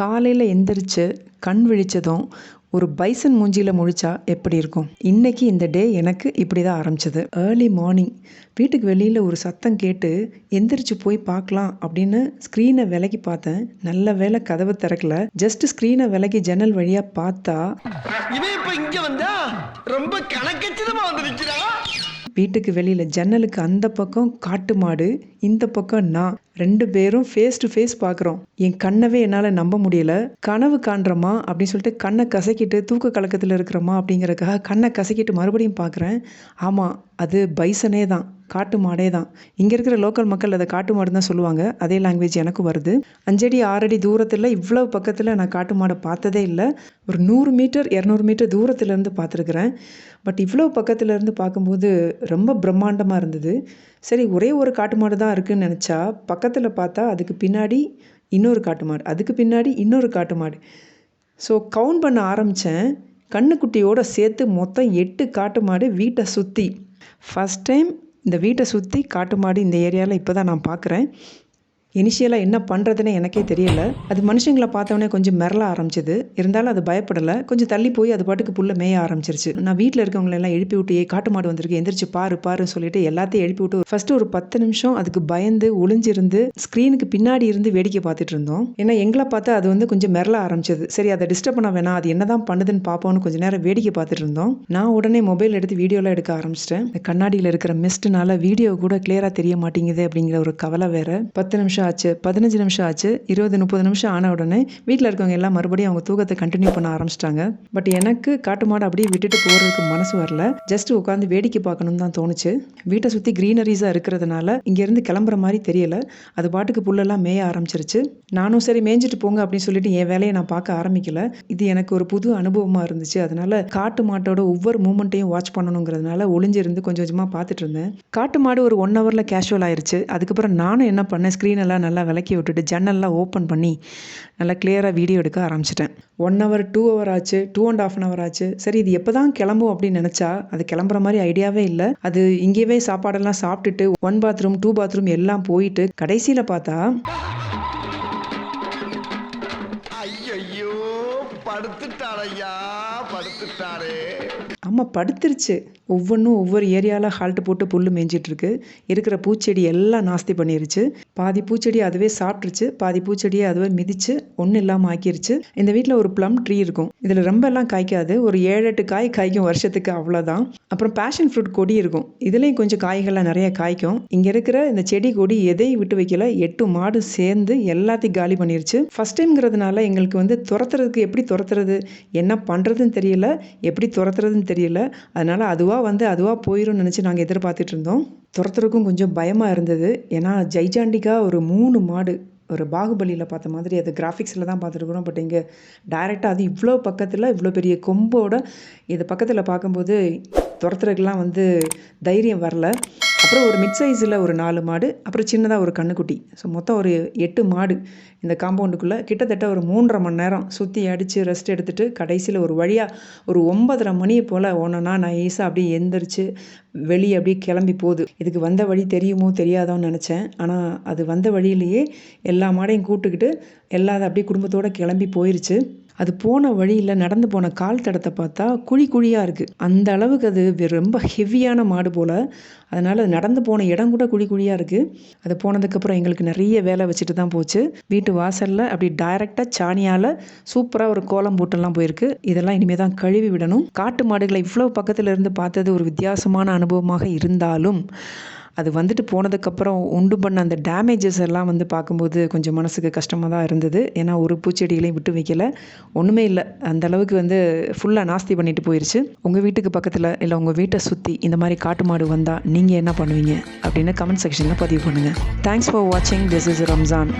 காலையில் எந்திரிச்சு கண் விழிச்சதும் ஒரு பைசன் மூஞ்சியில் முழிச்சா எப்படி இருக்கும்? இன்னைக்கு இந்த டே எனக்கு இப்படி தான் ஆரம்பிச்சது. ஏர்லி மார்னிங் வீட்டுக்கு வெளியில் ஒரு சத்தம் கேட்டு எந்திரிச்சு போய் பார்க்கலாம் அப்படின்னு ஸ்க்ரீனை விலக்கி பார்த்தேன். நல்ல வேளை கதவு திறக்கல. ஜஸ்ட் ஸ்க்ரீனை விலக்கி ஜன்னல் வழியாக பார்த்தா இவன் இப்ப இங்க வந்தா? ரொம்ப வீட்டுக்கு வெளியில் ஜன்னலுக்கு அந்த பக்கம் காட்டு மாடு இந்த பக்கம் நான். ரெண்டு பேரும் ஃபேஸ் டு ஃபேஸ் பார்க்குறோம். என் கண்ணவே என்னால் நம்ப முடியல. கனவு காண்றமா அப்படின்னு சொல்லிட்டு கண்ணை கசக்கிட்டு தூக்க கலக்கத்தில் இருக்கிறோமா அப்படிங்கிறக்காக கண்ணை கசக்கிட்டு மறுபடியும் பார்க்குறேன். ஆமாம் அது பைசனே தான் காட்டு மாடே தான். இங்கே இருக்கிற லோக்கல் மக்கள் அதை காட்டு மாடு தான் சொல்லுவாங்க. அதே லாங்குவேஜ் எனக்கும் வருது. அஞ்சடி ஆறடி தூரத்தில் இவ்வளோ பக்கத்தில் நான் காட்டு மாடை பார்த்ததே இல்லை. ஒரு நூறு மீட்டர் இரநூறு மீட்டர் தூரத்துலேருந்து பார்த்துருக்குறேன். பட் இவ்வளோ பக்கத்துலேருந்து பார்க்கும்போது ரொம்ப பிரம்மாண்டமாக இருந்தது. சரி ஒரே ஒரு காட்டு மாடு தான் இருக்குன்னு நினச்சா பக்கத்தில் பார்த்தா அதுக்கு பின்னாடி இன்னொரு காட்டு மாடு அதுக்கு பின்னாடி இன்னொரு காட்டு மாடு. ஸோ கவுண்ட் பண்ண ஆரம்பித்தேன் கண்ணுக்குட்டியோடு சேர்த்து மொத்தம் எட்டு காட்டு மாடு வீட்டை சுற்றி ஃபஸ்ட் டைம் இந்த வீட்டை சுற்றி காட்டு மாடு இந்த ஏரியாவில் இப்போ தான் நான் பார்க்குறேன் இனிஷியலாக என்ன பண்ணுறதுன்னு எனக்கே தெரியல. அது மனுஷங்களை பார்த்தவொடனே கொஞ்சம் மிரள ஆரம்பிச்சது. இருந்தாலும் அது பயப்படலை. கொஞ்சம் தள்ளி போய் அது பாட்டுக்கு புல்ல மேய ஆரம்பிச்சிருச்சு. நான் வீட்டில் இருக்கவங்களெல்லாம் எழுப்பி விட்டு ஏ காட்டு மாடு வந்திருக்கு. எந்திரிச்சு பாரு பாருன்னு சொல்லிட்டு எல்லாத்தையும் எழுப்பி விட்டு ஃபர்ஸ்ட் ஒரு பத்து நிமிஷம் அதுக்கு பயந்து ஒளிஞ்சிருந்து ஸ்க்ரீனுக்கு பின்னாடி இருந்து வேடிக்கை பார்த்துட்டு இருந்தோம். ஏன்னா எங்களை பார்த்து அது வந்து கொஞ்சம் மிரள ஆரம்பிச்சது. சரி அதை டிஸ்டர்ப் பண்ண வேணாம். அது என்னதான் பண்ணுதுன்னு பார்ப்போம்னு கொஞ்ச நேரம் வேடிக்கை பார்த்துட்டு இருந்தோம். நான் உடனே மொபைல் எடுத்து வீடியோலாம் எடுக்க ஆரம்பிச்சிட்டேன். கண்ணாடியில் இருக்கிற மிஸ்ட்னால வீடியோ கூட கிளியராக தெரிய மாட்டேங்குது அப்படிங்கிற ஒரு கவலை வேற. பத்து நிமிஷம் ஆச்சு பதினஞ்சு நிமிஷம் ஆச்சு இருபது முப்பது நிமிஷம் ஆன உடனே வீட்டில் இருக்கவங்க எல்லாம் மறுபடியும் அவங்க தூக்கத்தை கண்டினியூ பண்ண ஆரம்பிச்சிட்டாங்க. பட் எனக்கு காட்டு மாடு அப்படியே விட்டுட்டு போகிறதுக்கு மனசு வரல. ஜஸ்ட் உட்காந்து வேடிக்கை பார்க்கணும்னு தான் தோணுச்சு. வீட்டை சுற்றி க்ரீனரிஸாக இருக்கிறதுனால இங்கேருந்து கிளம்புற மாதிரி தெரியல. அது பாட்டுக்கு புல்லெல்லாம் மேய ஆரம்பிச்சிருச்சு. நானும் சரி மேய்ஞ்சிட்டு போங்க அப்படின்னு சொல்லிட்டு என் வேலையை நான் பார்க்க ஆரம்பிக்கல. இது எனக்கு ஒரு புது அனுபவமாக இருந்துச்சு. அதனால காட்டு மாட்டோட ஒவ்வொரு மூமெண்ட்டையும் வாட்ச் பண்ணணுங்கிறதுனால ஒளிஞ்சிருந்து கொஞ்சம் கொஞ்சமாக பார்த்துட்டு இருந்தேன். காட்டு மாடு ஒரு ஒன் ஹவரில் கேஷுவல் ஆயிருச்சு. அதுக்கப்புறம் நானும் என்ன பண்ணேன்? ஸ்க்ரீன் எல்லாம் நல்லா விளக்கி விட்டுட்டு ஜன்னல்லாம் ஓப்பன் பண்ணி நல்லா கிளியராக வீடியோ எடுக்க ஆரம்பிச்சிட்டேன். ஒன் ஹவர் டூ ஹவர் ஆச்சு two and half an hour ஆச்சு. சரி இது எப்போ தான் கிளம்பும் அப்படின்னு நினச்சா அது கிளம்புற மாதிரி ஐடியாவே இல்லை. அது இங்கேயே சாப்பாடெல்லாம் சாப்பிட்டுட்டு ஒன் பாத்ரூம் டூ பாத்ரூம் எல்லாம் போயிட்டு கடைசியில் பார்த்தா ஐயோ படுத்துட்டாரையா படுத்துட்டாரே ஆமாம் படுத்துருச்சு. ஒவ்வொன்றும் ஒவ்வொரு ஏரியாவில் ஹால்ட்டு போட்டு புல் மேய்ஞ்சிட்ருக்கு இருக்கிற பூச்செடி எல்லாம் நாஸ்தி பண்ணிருச்சு. பாதி பூச்செடி அதுவே சாப்பிட்ருச்சு பாதி பூச்செடியை அதுவே மிதிச்சு ஒன்றும் இல்லாமல் ஆக்கிருச்சு. இந்த வீட்டில் ஒரு ப்ளம் ட்ரீ இருக்கும். இதில் ரொம்ப எல்லாம் காய்க்காது. ஒரு ஏழு எட்டு காய் காய்க்கும் வருஷத்துக்கு அவ்வளோதான். அப்புறம் பேஷன் ஃப்ரூட் கொடி இருக்கும். இதுலேயும் கொஞ்சம் காய்கள்லாம் நிறைய காய்க்கும். இங்கே இருக்கிற இந்த செடி கொடி எதையும் விட்டு வைக்கல. எட்டு மாடு சேர்ந்து எல்லாத்தையும் காலி பண்ணிருச்சு. ஃபஸ்ட் டைம்ங்கிறதுனால எங்களுக்கு வந்து துரத்துறதுக்கு எப்படி துரத்துறது? என்ன பண்ணுறதுன்னு தெரியல. எப்படி துரத்துறதுன்னு தெரியல தெரியல. அதனால் அதுவாக வந்து அதுவாக போயிடும்னு நினச்சி நாங்கள் எதிர்பார்த்துட்டு இருந்தோம். துரத்துறதுக்கும் கொஞ்சம் பயமாக இருந்தது. ஏன்னா ஜெய்ஜாண்டிக்கா ஒரு மூணு மாடு ஒரு பாகுபலியில் பார்த்த மாதிரி அது கிராஃபிக்ஸில் தான் பார்த்துருக்குறோம். பட் இங்கே டைரெக்டாக அது இவ்வளோ பக்கத்தில் இவ்வளோ பெரிய கொம்போட இது பக்கத்தில் பார்க்கும்போது துரத்துறதுக்கெலாம் வந்து தைரியம் வரல. அப்புறம் ஒரு மிட் சைஸில் ஒரு நாலு மாடு அப்புறம் சின்னதாக ஒரு கண்ணுக்குட்டி. ஸோ மொத்தம் ஒரு எட்டு மாடு இந்த காம்பவுண்டுக்குள்ளே கிட்டத்தட்ட ஒரு மூன்றரை மணி நேரம் சுற்றி அடித்து ரெஸ்ட் எடுத்துகிட்டு கடைசியில் ஒரு வழியாக ஒரு ஒன்பதரை மணியை போல் ஒன்றுனா நான் ஈஸாக அப்படியே எந்திரிச்சு வெளியே அப்படியே கிளம்பி போகுது. இதுக்கு வந்த வழி தெரியுமோ தெரியாதோன்னு நினச்சேன். ஆனால் அது வந்த வழியிலேயே எல்லா மாடையும் கூப்பிட்டுக்கிட்டு எல்லா அப்படியே குடும்பத்தோடு கிளம்பி போயிருச்சு. அது போன வழியில் நடந்து போன கால் தடத்தை பார்த்தா குழி குழியாக இருக்குது அந்த அளவுக்கு அது வெ- ரொம்ப ஹெவியான மாடு போல். அதனால் நடந்து போன இடம் கூட குழி குழியாக இருக்குது அது போனதுக்கப்புறம் எங்களுக்கு நிறைய வேலை வச்சுட்டு தான் போச்சு. வீட்டு வாசலில் அப்படி டைரெக்டாக சாணியால் சூப்பராக ஒரு கோலம் போட்டெல்லாம் போயிருக்கு. இதெல்லாம் இனிமேல் தான் கழுவி விடணும். காட்டு மாடுகளை இவ்வளோ பக்கத்தில் இருந்து பார்த்தது ஒரு வித்தியாசமான அனுபவமாக இருந்தாலும் அது வந்துட்டு போனதுக்கப்புறம் உண்டு பண்ண அந்த டேமேஜஸ் எல்லாம் வந்து பார்க்கும்போது கொஞ்சம் மனசுக்கு கஷ்டமாக தான் இருந்தது. ஏன்னா ஒரு பூச்செடிகளையும் விட்டு வைக்கல. ஒன்றுமே இல்லை. அந்த அளவுக்கு வந்து ஃபுல்லாக நாஸ்தி பண்ணிட்டு போயிடுச்சு உங்கள் வீட்டுக்கு பக்கத்தில் இல்லை உங்கள் வீட்டை சுற்றி இந்த மாதிரி காட்டு மாடு வந்தால் நீங்கள் என்ன பண்ணுவீங்க? அப்படின்னு கமெண்ட் செக்ஷனில் பதிவு பண்ணுங்கள் தேங்க்ஸ் ஃபார் வாட்சிங் திஸ் இஸ் ரம்ஜான்